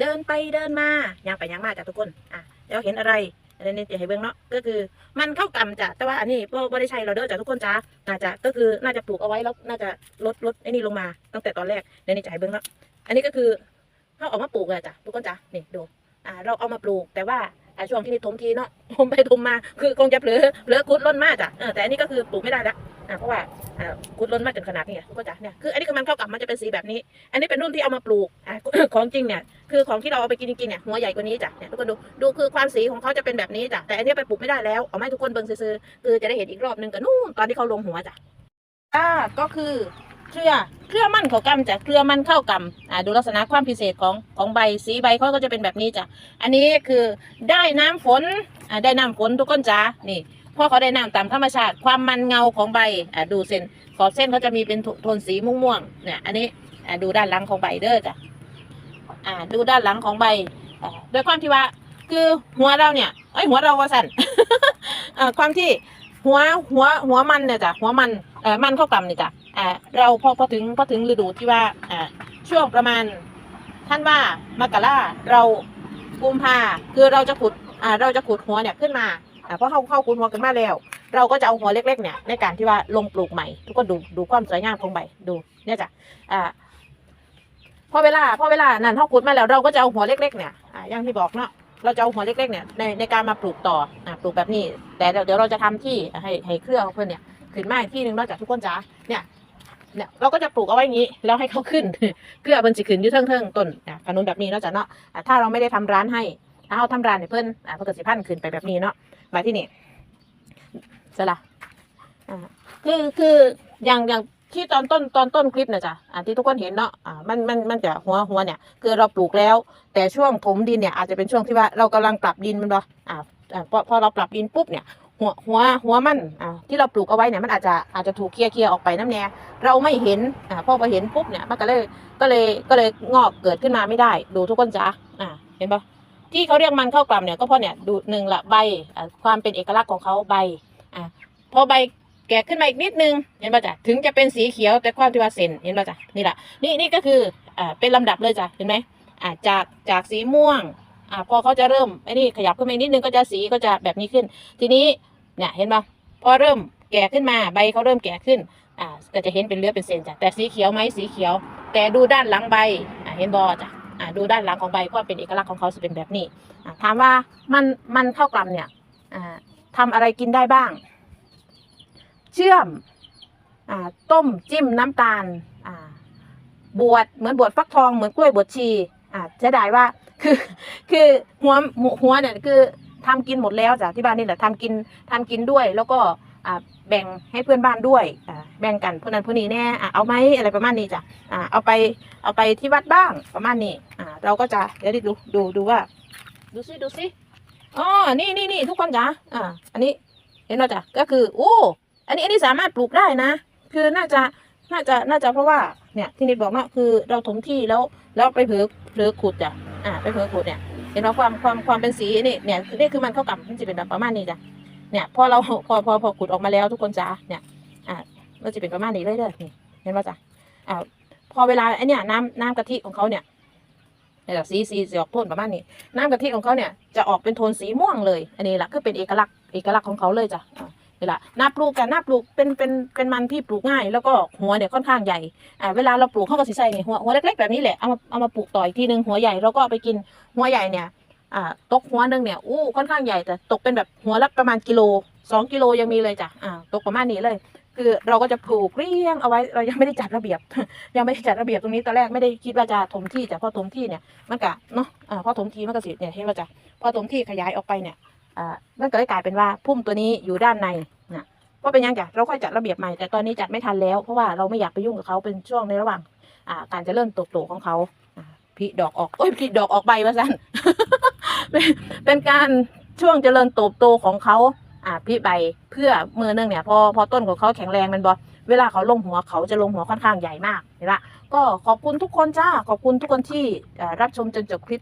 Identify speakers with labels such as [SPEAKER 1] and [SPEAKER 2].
[SPEAKER 1] เดินไปเดินมาย่างไปย่างมาจ้ะทุกคนอะแล้วเห็นอะไรอันนี้จะให้เบิ่งเนาะก็คือมันเข้ากำจ้ะแต่ว่าอันนี้บ่บ่ได้ใช้เราเด้อจ้ะทุกคนจ้าน่าจะก็คือน่าจะปลูกเอาไว้แล้วน่าจะลดลดไอ้นี่ลงมาตั้งแต่ตอนแรกเดี๋ยวนี้จะให้เบิ่งเนาะอันนี้ก็คือเขาออกมาปลูกเลยจ้ะทุกคนจ้านี่ดูอ่าเราเอามาปลูกแต่ว่าช่วงที่นี่ถมทีเนาะถมไปถมมา คือคงจะเผลอเผลอคุดล้นมากจ้ะเออแต่อันนี้ก็คือปลูกไม่ได้ละ อ่าเพราะว่าอ่าคุดล้นมากจนขนาดนี้ไงทุกคนจ้าเนี่ยคืออันนี้คือมันเข้ากำมันจะเป็นสีแบบนี้ อันนี้เป็นรุ่นที่เอามาปลูกอ่าของจริงเนี่ยคือของที่เราเอาไปกินจริงๆเนี่ยหัวใหญ่กว่านี้จ้ะเนี่ยทุกคนดูดูคือความสีของเขาจะเป็นแบบนี้จ้ะแต่อันนี้ไปปลูกไม่ได้แล้วเอามาให้ทุกคนเบิ่งซื้อคือจะได้เห็นอีกรอบหนึงกับนู่นตอนที่เขาลงหัวจ้ะอ่าก็คือเครือเครือมันเขากำจ้ะเครือมันเข้ากำอ่าดูลักษณะความพิเศษของของใบสีใบเขาก็จะเป็นแบบนี้จ้ะอันนี้คือได้น้ำฝนอ่าได้น้ำฝนทุกคนจ้ะนี่ เพราะเขาได้น้ำตามธรรมชาติ ความมันเงาของใบอ่าดูเส้นขอบเส้นเขาจะมีเป็นโทนสีม่วงๆเนี่ยอันนี้อ่าดูด้านหลังของใบเด้อจ้ะอ่าดูด้านหลังของใบอ่าด้วยความที่ว่าคือหัวเราเนี่ยไอหัวเราว่าสั่นอ่าความที่หัวหัวหัวมันเนี่ยจ้ะหัวมันเอ่อมันเข้ากำเนี่ยจ้ะอ่าเราพอพอถึงพอถึงฤดูที่ว่าอ่าช่วงประมาณท่านว่ามกราเรากุมภาคือเราจะขุดอ่าเราจะขุดหัวเนี่ยขึ้นมา อ่าเพราะเข้าเข้าขุดหัวกันมาแล้ว เราก็จะเอาหัวเล็กๆเนี่ยในการที่ว่าลงปลูกใหม่ทุกคนดูดูความสวยงามของใบดูเนี่ยจ้ะอ่าพอเวลาพอเวลานั่นเขาขุดมาแล้วเราก็จะเอาหัวเล็ก ๆเนี่ยอ่าอย่างที่บอกเนาะเราจะเอาหัวเล็กๆเนี่ยในในการมาปลูกต่ออ่าปลูกแบบนี้ แต่เดี๋ยวเราจะทำที่ให้ให้เครือของเพื่อนเนี่ยขึ้นมาอีกที่หนึ่งนอกจากทุกคนจ้าเนี่ยเนี่ยเราก็จะปลูกเอาไว้งนี้แล้วให้เขาขึ้นเครือมันจะขึ้นอยู่เทิงๆต้นอ่าขนุนแบบนี้เนาะจ้ะเนาะถ้าเราไม่ได้ทำร้านให้ถ้าเราทำร้านเนี่ยเพื่อนอ่าเพื่อนก็สิพันขึ้นไปแบบนี้เนาะ มาที่นี่สละอ่าคือคืออย่างอย่างที่ตอนต้นตอนต้นคลิปนะจ๊ะอ่าที่ทุกคนเห็นเนาะอ่ามันมันมันจะหัวหัวเนี่ย คือเราปลูกแล้ว แต่ช่วงถมดินเนี่ยอาจจะเป็นช่วงที่ว่าเรากำลังปรับดินมันบ่อ่าอ่าพอพอเราปรับดินปุ๊บเนี่ยหัวหัวหัวมันอ่าที่เราปลูกเอาไว้เนี่ยมันอาจจะอาจจะถูกเคลียร์เคลียร์ออกไปน้ำแน่เราไม่เห็นอ่าพอพอเห็นปุ๊บเนี่ยมันก็เลยก็เลยก็เลยงอกเกิดขึ้นมาไม่ได้ ดูทุกคนจ้ะอ่าเห็นปะ ที่เขาเรียกมันเข้ากล่ำเนี่ยก็เพราะเนี่ยดูหนึ่งละใบความเป็นเอกลักษณ์ของเขาใบอ่าพอใบแก่ขึ้นมาอีกนิดนึงเห็นป่ะจ๊ะถึงจะเป็นสีเขียวแต่ความที่ว่าเซนเห็นป่ะจ๊ะนี่แหละนี่นี่ก็คืออ่าเป็นลำดับเลยจ้ะเห็นไหมอ่าจากจากสีม่วงอ่าพอเขาจะเริ่มไอ้นี่ขยับขึ้นมาอีกนิดนึงก็จะสีก็จะแบบนี้ขึ้น ทีนี้เนี่ยเห็นป่ะพอเริ่มแก่ขึ้นมาใบเขาเริ่มแก่ขึ้นอ่าก็จะเห็นเป็นเลือดเป็นเซนจ้ะแต่สีเขียวไหมสีเขียว แต่ดูด้านหลังใบอ่าเห็นบอจ้ะ ดูด้านหลังของใบก็เป็นเอกลักษณ์ของเขาจะเป็นแบบนี้ถามว่ามันมันเข้ากลำเนี่ยอ่าทำอะไรกินได้บ้าง เชื่อมอต้มจิ้มน้ำตาลบวชเหมือนบวชฟักทองเหมือนกล้วยบวชชีจะได้ว่าคือคือหัวหัวเนี่ยคือทำกินหมดแล้วจ้ะที่บ้านนี่แหละทำกินทำกินด้วยแล้วก็ แบ่งให้เพื่อนบ้านด้วยแบ่งกันพวกนั้นพวกนี้แน่เอาไหมอะไรประมาณนี้จ้ะเอาไปเอาไปที่วัดบ้างประมาณนี้อ่าเราก็จะเดี๋ยวดูดูดูว่า ดูซิดูซิอ๋อนี่นี่นี่ทุกคนจ้ะอ่าอันนี้เห็นไหมจ้ะก็คือโอ้อันนี้อันนี้สามารถปลูกได้นะ คือน่าจะน่าจะน่าจะเพราะว่าเนี่ยที่นิดบอกเนาะคือเราถมที่แล้วแล้วไปเผลอเผลอขุดจ้ะอ่าไปเผลอขุดเนี่ยเห็นว่าความความความเป็นสีนี่เนี่ยนี่คือมันเข้ากับมันจะเป็นแบบประมาณนี้จ้ะ เนี่ยพอเราพอพอพอขุดออกมาแล้วทุกคนจ้าเนี่ยอ่ามันจะเป็นประมาณนี้เลยเด้อนี่เห็นป่ะจ้ะอ่าพอเวลาไอเนี่ยน้ำน้ำกะทิของเขาเนี่ยเนี่ยสีสีสีออกโทนประมาณนี้ น้ำกะทิของเขาเนี่ยจะออกเป็นโทนสีม่วงเลย อันนี้แหละคือเป็นเอกลักษณ์เอกลักษณ์ของเขาเลยจ้ะอ่านี่แหละนาปลูกกันหน้าปลูกเป็นเป็นเป็นมันที่ปลูกง่าย แล้วก็หัวเนี่ยค่อนข้างใหญ่อ่าเวลาเราปลูกเขาก็สิใส่เนี่ยหัวหัวเล็กๆแบบนี้แหละเอามาเอามาปลูกต่ออีกทีหนึ่งหัวใหญ่เราก็เอาไปกินหัวใหญ่เนี่ย อ่าตกหัวหนึ่งเนี่ยอู้ค่อนข้างใหญ่แต่ตกเป็นแบบหัวละประมาณกิโลสองกิโลยังมีเลยจ้ะอ่าตกประมาณนี้เลย คือเราก็จะปลูกเรียงเอาไว้เรายังไม่ได้จัดระเบียบ ยังไม่ได้จัดระเบียบตรงนี้ตอนแรกไม่ได้คิดว่าจะถมที่แต่พอถมที่เนี่ยมันกะเนาะอ่าพอถมที่มันก็สิเนี่ยเห็นว่าจ้ะพอถมที่ขยายออกไปเนี่ยอ่ามันก็เลยกลายเป็นว่าพุ่มตัวนี้อยู่ด้านในนะว่าเป็นยังจ้ะเราค่อยจัดระเบียบใหม่แต่ตอนนี้จัดไม่ทันแล้วเพราะว่าเราไม่อยากไปยุ่งกับเขาเป็นช่วงในระหว่างอ่าการเจะเริ่มโตๆของเขาอ่ดอกออกโอ้ยผลิดอกออกใบมาสั้น เป็นการช่วงเจริญโตบโตของเขาอ่าพี่ใบเพื่อมือนึงเนี่ยพอพอต้นของเขาแข็งแรงมันบอเวลาเขาลงหัวเขาจะลงหัวค่อนข้างใหญ่มากเห็นละก็ขอบคุณทุกคนจ้าขอบคุณทุกคนที่รับชมจนจบคลิป